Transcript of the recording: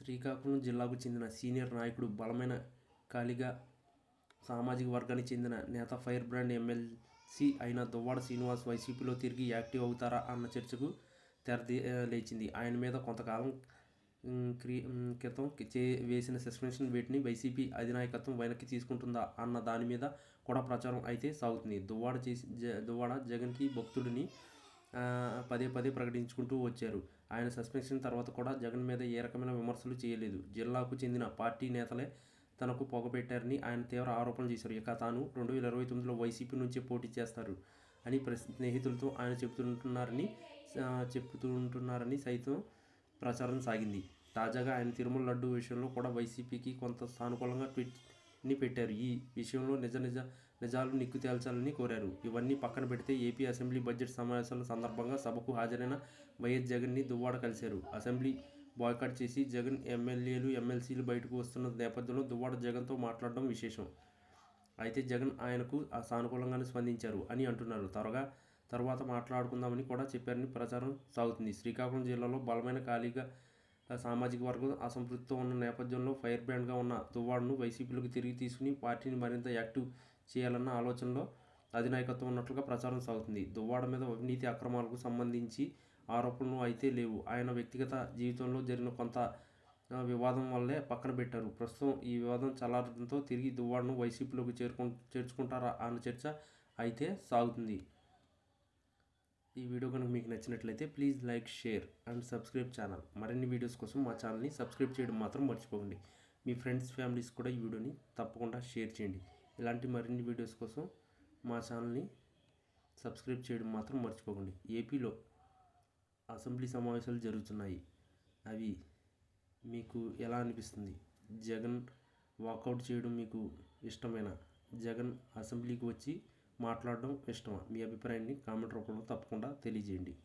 శ్రీకాకుళం జిల్లాకు చెందిన సీనియర్ నాయకుడు బలమైన కాళిగా సామాజిక వర్గానికి చెందిన నేత ఫైర్ బ్రాండ్ ఎమ్మెల్సీ అయిన దువ్వాడ శ్రీనివాస్ వైసీపీలో తిరిగి యాక్టివ్ అవుతారా అన్న చర్చకు తెరది లేచింది. ఆయన మీద కొంతకాలం క్రి క్రితం చే వేసిన సస్పెన్షన్ వేటిని వైసీపీ అధినాయకత్వం వెనక్కి తీసుకుంటుందా అన్న దాని మీద కూడా ప్రచారం అయితే సాగుతుంది. దువ్వాడ చేసి జ దువ్వాడ జగన్కి భక్తుడిని పదే పదే ప్రకటించుకుంటూ వచ్చారు. ఆయన సస్పెన్షన్ తర్వాత కూడా జగన్ మీద ఏ రకమైన విమర్శలు చేయలేదు. జిల్లాకు చెందిన పార్టీ నేతలే తనకు పొగబెట్టారని ఆయన తీవ్ర ఆరోపణలు చేశారు. ఇక తాను రెండు వేల ఇరవై తొమ్మిదిలో వైసీపీ నుంచి పోటీ చేస్తారు అని ప్ర స్నేహితులతో ఆయన చెబుతుంటున్నారని చెబుతుంటున్నారని సైతం ప్రచారం సాగింది. తాజాగా ఆయన తిరుమల లడ్డు విషయంలో కూడా వైసీపీకి కొంత సానుకూలంగా ని పెట్టారు. ఈ విషయంలో నిజ నిజ నిజాలు నిక్కు తేల్చాలని కోరారు. ఇవన్నీ పక్కన పెడితే ఏపీ అసెంబ్లీ బడ్జెట్ సమావేశాల సందర్భంగా సభకు హాజరైన వైఎస్ జగన్ని దువ్వాడ కలిశారు. అసెంబ్లీ బాయ్కాట్ చేసి జగన్ ఎమ్మెల్యేలు ఎమ్మెల్సీలు బయటకు వస్తున్న నేపథ్యంలో దువ్వాడ జగన్తో మాట్లాడడం విశేషం. అయితే జగన్ ఆయనకు ఆ సానుకూలంగానే స్పందించారు అని అంటున్నారు. త్వరగా తర్వాత మాట్లాడుకుందామని కూడా చెప్పారని ప్రచారం సాగుతుంది. శ్రీకాకుళం జిల్లాలో బలమైన ఖాళీగా సామాజిక వర్గం అసంతృప్తితో ఉన్న నేపథ్యంలో ఫైర్ బ్రాండ్గా ఉన్న దువ్వాడను వైసీపీలోకి తిరిగి తీసుకుని పార్టీని మరింత యాక్టివ్ చేయాలన్న ఆలోచనలో అధినాయకత్వం ఉన్నట్లుగా ప్రచారం సాగుతుంది. దువ్వాడ మీద అవినీతి అక్రమాలకు సంబంధించి ఆరోపణలు అయితే లేవు. ఆయన వ్యక్తిగత జీవితంలో జరిగిన కొంత వివాదం వల్లే పక్కన పెట్టారు. ప్రస్తుతం ఈ వివాదం చల్లారడంతో తిరిగి దువ్వాడను వైసీపీలోకి చేరుకు చేర్చుకుంటారా అన్న చర్చ అయితే సాగుతుంది. ఈ వీడియో కనుక మీకు నచ్చినట్లయితే please like share and subscribe channel. మరిన్ని వీడియోస్ కోసం మా ఛానల్ని సబ్స్క్రైబ్ చేయడం మాత్రం మర్చిపోకండి. మీ ఫ్రెండ్స్ ఫ్యామిలీస్ కూడా ఈ వీడియోని తప్పకుండా షేర్ చేయండి. ఇలాంటి మరిన్ని వీడియోస్ కోసం మా ఛానల్ని సబ్స్క్రైబ్ చేయడం మాత్రం మర్చిపోకండి. ఏపీలో అసెంబ్లీ సమావేశాలు జరుగుతున్నాయి. అవి మీకు ఎలా అనిపిస్తుంది? జగన్ వాకౌట్ చేయడం మీకు ఇష్టమేనా? జగన్ అసెంబ్లీకి వచ్చి మాట్లాడడం ఇష్టమా? మీ అభిప్రాయాన్ని కామెంట్ రూపంలో తప్పకుండా తెలియజేయండి.